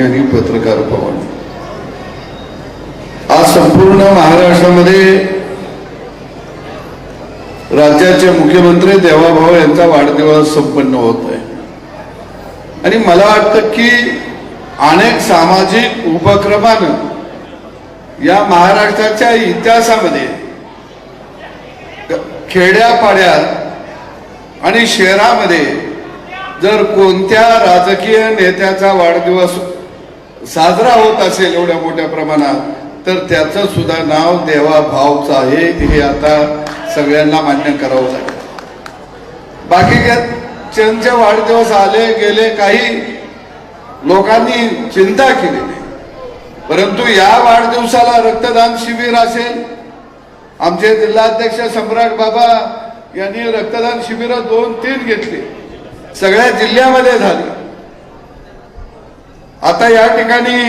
आणि पत्रकार भवन. आज संपूर्ण महाराष्ट्रामध्ये राज्याचे मुख्यमंत्री देवाभाऊ यांचा वाढदिवस संपन्न होत आहे. आणि मला वाटतं की अनेक सामाजिक उपक्रमानं या महाराष्ट्राच्या इतिहासामध्ये खेड्यापाड्यात आणि शहरामध्ये जर कोणत्या राजकीय नेत्याचा वाढदिवस साजरा होत असेल एवढ्या मोठ्या प्रमाणात तर त्याचं सुद्धा नाव देवा भावचं आहे हे आता सगळ्यांना मान्य करावं लागेल. बाकी चंदचे वाढदिवस आले गेले काही लोकांनी चिंता केली नाही. परंतु या वाढदिवसाला रक्तदान शिबिर असेल आमचे जिल्हाध्यक्ष सम्राट बाबा यांनी रक्तदान शिबिर दोन तीन घेतली. सगळ्या जिल्ह्यामध्ये झाली. आता या ठिकाणी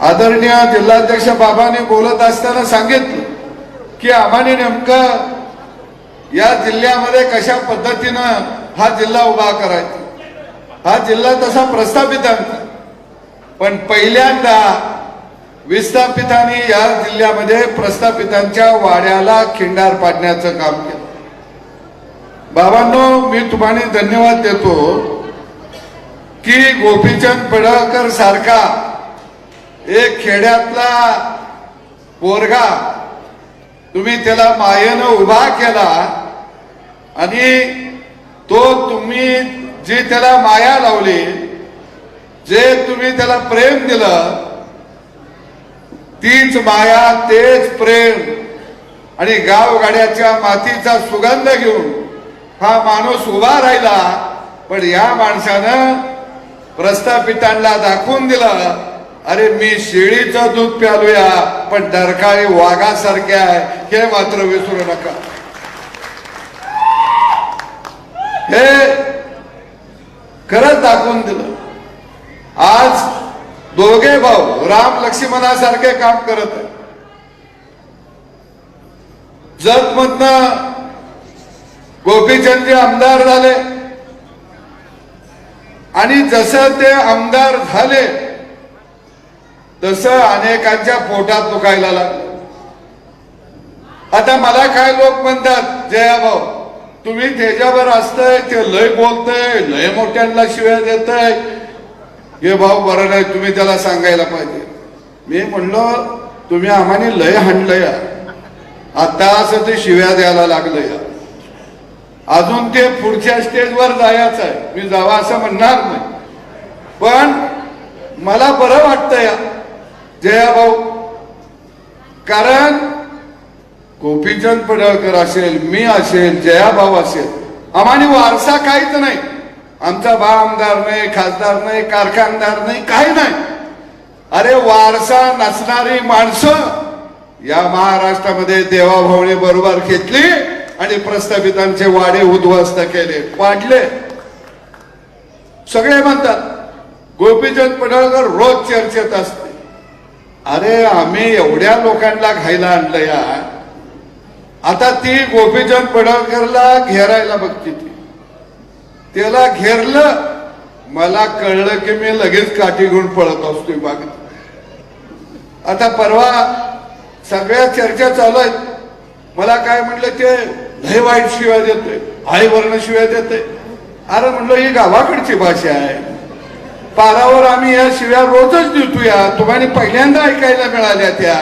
आदरणीय जिल्हाध्यक्ष बाबांनी बोलत असताना सांगितलं की आम्हाने नेमकं या जिल्ह्यामध्ये कशा पद्धतीनं हा जिल्हा उभा करायचा? हा जिल्हा तसा प्रस्थापित आणता पण पहिल्यांदा विस्थापितांनी या जिल्ह्यामध्ये प्रस्थापितांच्या वाड्याला खिंडार पाडण्याचं काम केलं. बाबांनो मी तुम्हाला धन्यवाद देतो. की गोपीचंद पडळकर सारखा एक खेड्यातला पोरगा तुम्ही त्याला मायेनं उभा केला आणि तो तुम्ही जी त्याला माया लावली जे तुम्ही त्याला प्रेम दिलं तीच माया तेच प्रेम आणि गावगाड्याच्या मातीचा सुगंध घेऊन हा माणूस उभा राहिला. पण या माणसानं प्रस्थापितांना दाखवून दिलं अरे मी शेळीचं दूध प्यालूया पण डरकाळी वाघासारखे आहे हे मात्र विसरू नका. हे खरंच दाखवून दिलं. आज दोघे भाऊ राम लक्ष्मणासारखे काम करत आहे जतमधनं गोपीचंदजी आमदार झाले. आणि जसं ते आमदार झाले तसं अनेकांच्या पोटात दुखायला लागलं. आता मला काय लोक म्हणतात जया भाऊ तुम्ही त्याच्यावर असतंय ते लय बोलतय लय मोठ्यांना शिव्या देतय. हे भाऊ बरं नाही तुम्ही त्याला सांगायला पाहिजे. मी म्हणलो तुम्ही आम्हाने लय हाणलं या आता असं ते शिव्या द्यायला लागलं या अजून ते पुढच्या स्टेजवर जायचं आहे. मी जावा असं म्हणणार नाही. पण मला बरं वाटतं या जया भाऊ. कारण गोपीचंद पडळकर असेल मी असेल जयाभाऊ असेल आम्हाला वारसा काहीच नाही. आमचा बा आमदार नाही खासदार नाही कारखानदार नाही काही नाही. अरे वारसा नसणारी माणसं या महाराष्ट्रामध्ये देवाभावने बरोबर घेतली. आणि प्रस्थापितांचे वाडे उद्ध्वस्त केले. पाडले सगळे म्हणतात गोपीचंद पडळकर रोज चर्चेत असते. अरे आम्ही एवढ्या लोकांना घायला आणलं या. आता ती गोपीचंद पडळकरला घेरायला बघती ती. त्याला घेरलं मला कळलं की मी लगेच काठी घेऊन पळत असतोय बागेत आता परवा सगळ्या चर्चा चालू आहेत. मला काय म्हटलं ते लय वाईट शिवाय देतोय आई वर्ण शिवाय देतोय. अरे म्हणलं ही गावाकडची भाषा आहे. पारावर आम्ही या शिव्या रोजच देतो या. तुम्हाला पहिल्यांदा ऐकायला मिळाल्या त्या.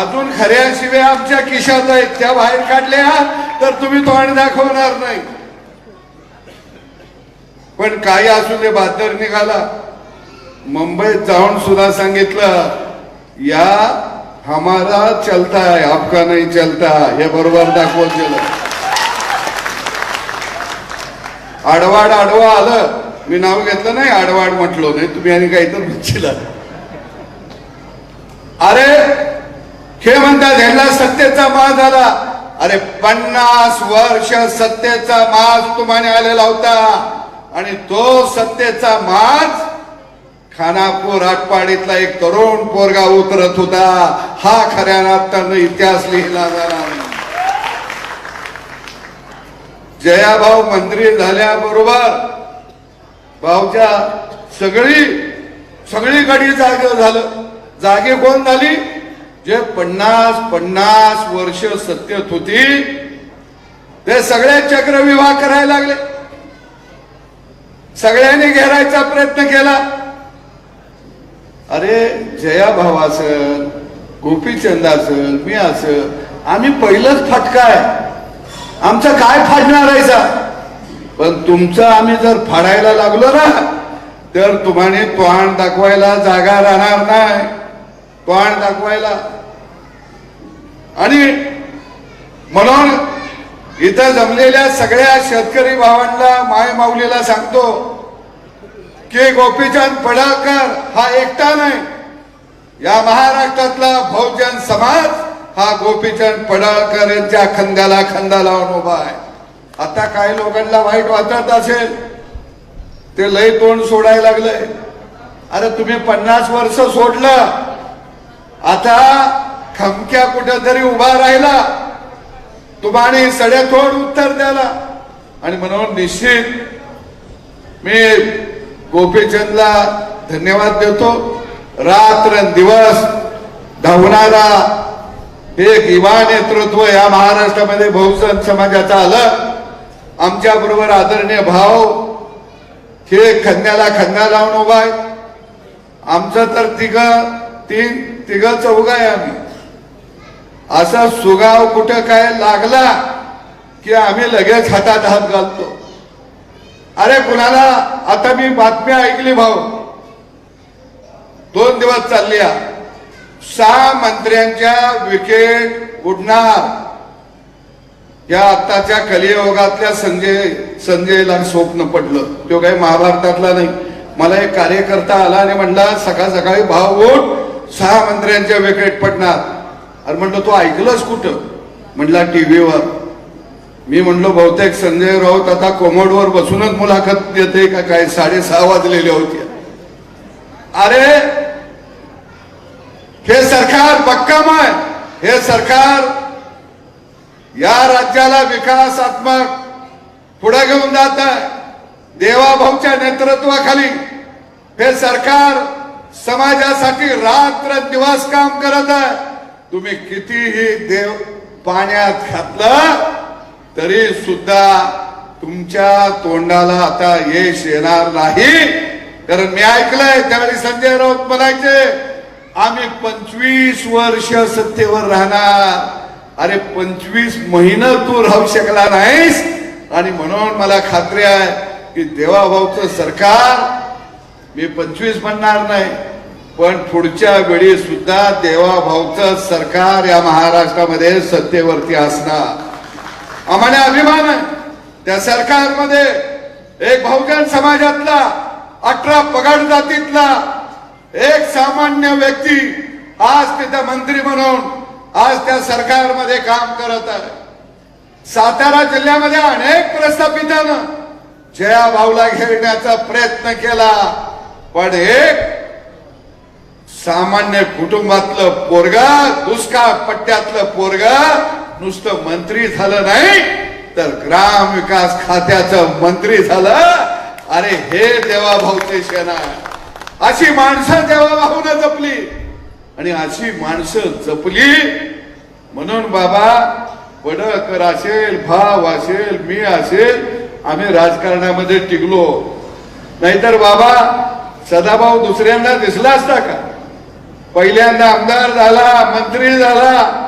अजून खऱ्या शिव्या आमच्या खिशात आहेत. त्या बाहेर काढल्या तर तुम्ही तोंड दाखवणार नाही. पण काही असू दे बहादर निघाला. मुंबईत जाऊन सुद्धा सांगितलं या हमारा चलता है आपका नाही चलता हे। बरोबर दाखवत गेलं आडवाड आडवा आलं मी नाव घेतलं नाही आडवाड म्हटलो नाही. तुम्ही आणि काही तर म्हणशील अरे हे म्हणतात ह्यांना सत्तेचा माज झाला अरे पन्नास वर्ष सत्तेचा माज तुम्हाला आलेला होता. आणि तो सत्तेचा माज खानापूर आटपाडीतला एक तरुण पोरगा उतरत होता. हा खऱ्या अर्थानं इतिहास लिहिला जाणार जयाभाऊ मंत्री झाल्याबरोबर भाऊच्या सगळी सगळी गडी जागे झालं. जागे कोण झाली? जे पन्नास पन्नास वर्ष सत्तेत होती ते सगळे चक्रविवाह करायला लागले. सगळ्यांनी घेरायचा प्रयत्न केला. अरे जया भाऊ असल गोपीचंद असल मी असल आम्ही पहिलंच फटकाय आमचा काय फाडणार आहे पण तुमचं आम्ही जर फाडायला लागलो ना तर तुम्हाला तोंड दाखवायला जागा राहणार नाही. तोंड दाखवायला. आणि म्हणून इथं जमलेल्या सगळ्या शेतकरी भावांना माय माऊलीला सांगतो की गोपीचंद पडळकर हा एकटा नाही. या महाराष्ट्रातला बहुजन समाज हा गोपीचंद पडळकर यांच्या खंद्याला खंदा लावून उभा आहे. आता काही लोकांना वाईट वाटत असेल. ते लय तोंड सोडायला लागलंय अरे तुम्ही पन्नास वर्ष सोडलं. आता खमक्या कुठेतरी उभा राहिला. तुम्हाला सड्यातोड उत्तर द्याला आणि म्हणून निश्चित मी गोपीचंदला धन्यवाद देतो. रात्र दिवस धावणारा एक युवा नेतृत्व या महाराष्ट्रामध्ये बहुजन समाजाचं आलं. आमच्या बरोबर आदरणीय भाव हे खंद्याला खंदा लावून उभा आहे. आमचं तर तिघ तीन तिघ चौघ आहे आम्ही. असा सुगाव कुठं काय लागला की आम्ही लगेच हातात हात घालतो. अरे कुणाला? आता मी बातमी ऐकली भाऊ. दोन दिवस चालली सहा मंत्र्यांच्या विकेट उडणार. या आत्ताच्या कलियोगातल्या संजय संजयला स्वप्न पडलं. तो काही महाभारतातला नाही. मला एक कार्यकर्ता आला आणि म्हणला सकाळ सकाळी भाव उठ सहा मंत्र्यांच्या विकेट पडणार. अरे म्हणलं तो ऐकलंच कुठं? म्हणला टीव्हीवर. मी म्हणलो बहुतेक संजय राऊत आता कोमोडवर बसूनच मुलाखत देते का काय? साडेसहा वाजलेल्या होत्या अरे हे सरकार पक्काम आहे. हे सरकार या राज्याला विकासात्मक पुढे घेऊन जात आहे. देवाभाऊच्या नेतृत्वाखाली हे सरकार समाजासाठी रात्र दिवस काम करत आहे. तुम्ही कितीही देव पाण्यात घातलं तरी सुद्धा तुमच्या तोंडाला आता यश येणार नाही. कारण मी ऐकलंय त्यावेळी संजय राऊत म्हणायचे आम्ही पंचवीस वर्ष सत्तेवर राहणार. अरे पंचवीस महिना तू राहू शकला नाहीस. आणि म्हणून मला खात्री आहे की देवाभाऊचं सरकार मी पंचवीस म्हणणार नाही पण पुढच्या वेळी सुद्धा देवाभाऊचं सरकार या महाराष्ट्रामध्ये सत्तेवरती असणार. आम्हाला अभिमान आहे. त्या सरकारमध्ये एक बहुजन समाजातला अठरा पगड जातीतला एक सामान्य व्यक्ती आज तिथं मंत्री म्हणून आज त्या सरकारमध्ये काम करत आहे. सातारा जिल्ह्यामध्ये अनेक प्रस्थापितानं जया भाऊला घेण्याचा प्रयत्न केला पण एक सामान्य कुटुंबातलं पोरगा दुष्काळ पट्ट्यातलं पोरगा नुसतं मंत्री झालं नाही तर ग्राम विकास खात्याचं मंत्री झालं. अरे हे देवा भाऊचे आहे अशी माणसं देवाभाऊनं जपली. आणि अशी माणसं जपली म्हणून बाबा वडकर असेल भाव असेल मी असेल आम्ही राजकारणामध्ये टिकलो. नाहीतर बाबा सदाभाऊ दुसऱ्यांदा दिसला असता का? पहिल्यांदा आमदार झाला मंत्री झाला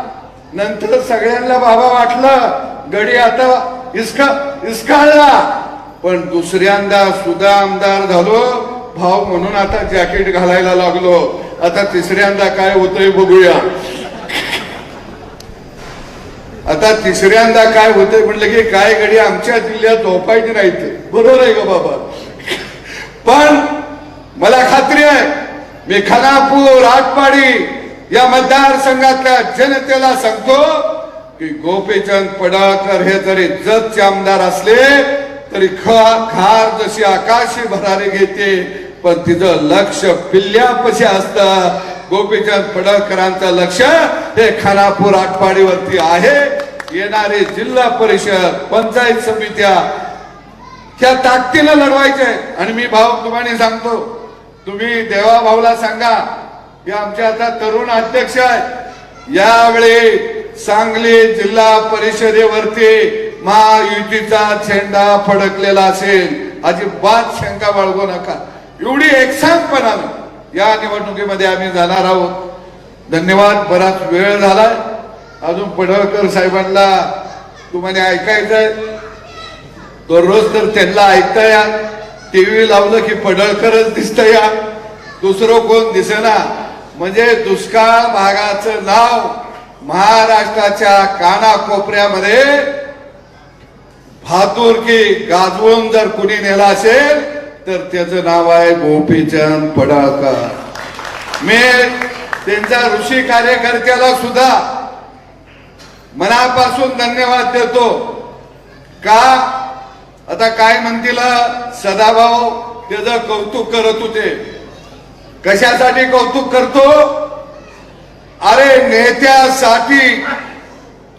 नंतर सगळ्यांना बाबा वाटलं गडी आता इसका इसकाळला. पण दुसऱ्यांदा सुद्धा आमदार झालो भाव म्हणून आता जॅकेट घालायला लागलो. आता तिसऱ्यांदा काय होतंय बघूया. आता तिसऱ्यांदा काय होतंय म्हटलं की काय गडी आमच्या जिल्ह्यात झोपायची नाही ते बरोबर आहे का बाबा? पण मला खात्री आहे मी खानापूर आटपाडी या मतदारसंघातल्या जनतेला सांगतो की गोपीचंद पडळकर हे जरी जतचे आमदार असले तरी खार जशी आकाशी भरारी घेते पण तिचं लक्ष पिल्ल्यापशी असतं. गोपीचंद पडळकरांचं लक्ष हे खानापूर आटपाडीवरती आहे. येणारे जिल्हा परिषद पंचायत समित्या त्या ताकदीनं लढवायचे. आणि मी भाऊ तुम्हाला सांगतो तुम्ही देवाभाऊला सांगा हे आमचे आता तरुण अध्यक्ष आहेत. यावेळी सांगली जिल्हा परिषदेवरती महायुतीचा झेंडा फडकलेला असेल. अजिबात शंका बाळगू नका. एवढी एकसांगपणानं या निवडणुकीमध्ये आम्ही जाणार आहोत. धन्यवाद. बराच वेळ झालाय. अजून पडळकर साहेबांना तुम्हाला ऐकायचंय. दररोज तर त्यांना ऐकता या. टीव्ही लावलं की पडळकरच दिसत या. दुसरं कोण दिसेना. म्हणजे दुष्काळ भागाचं नाव महाराष्ट्राच्या कानाकोपऱ्यामध्ये भातुरकी गाजवून जर कुणी नेला असेल तर त्याचं नाव आहे गोपीचंद पडळकर. मी त्यांच्या ऋषी कार्यकर्त्याला सुद्धा मनापासून धन्यवाद देतो. का? आता काय म्हणतील सदाभाऊ? त्याचं कौतुक करत होते. कशासाठी कौतुक करतो? अरे नेत्यासाठी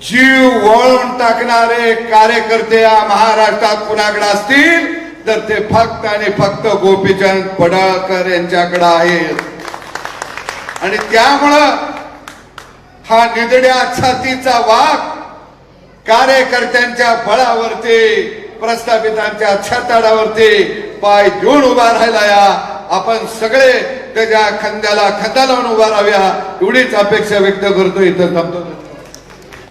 जीव वळून टाकणारे कार्यकर्ते या महाराष्ट्रात कुणाकडे असतील? तर ते फक्त आणि फक्त गोपीचंद पडळकर यांच्याकडे आहेत. आणि त्यामुळं हा निदड्या छातीचा वाघ कार्यकर्त्यांच्या बळावरती प्रस्थापितांच्या छाताडावरती पाय देऊन उभा राहिला या आपण सगळे त्याच्या खांद्याला खांदा लावून उभा राहूया एवढीच अपेक्षा व्यक्त करतो इथं थांबतो.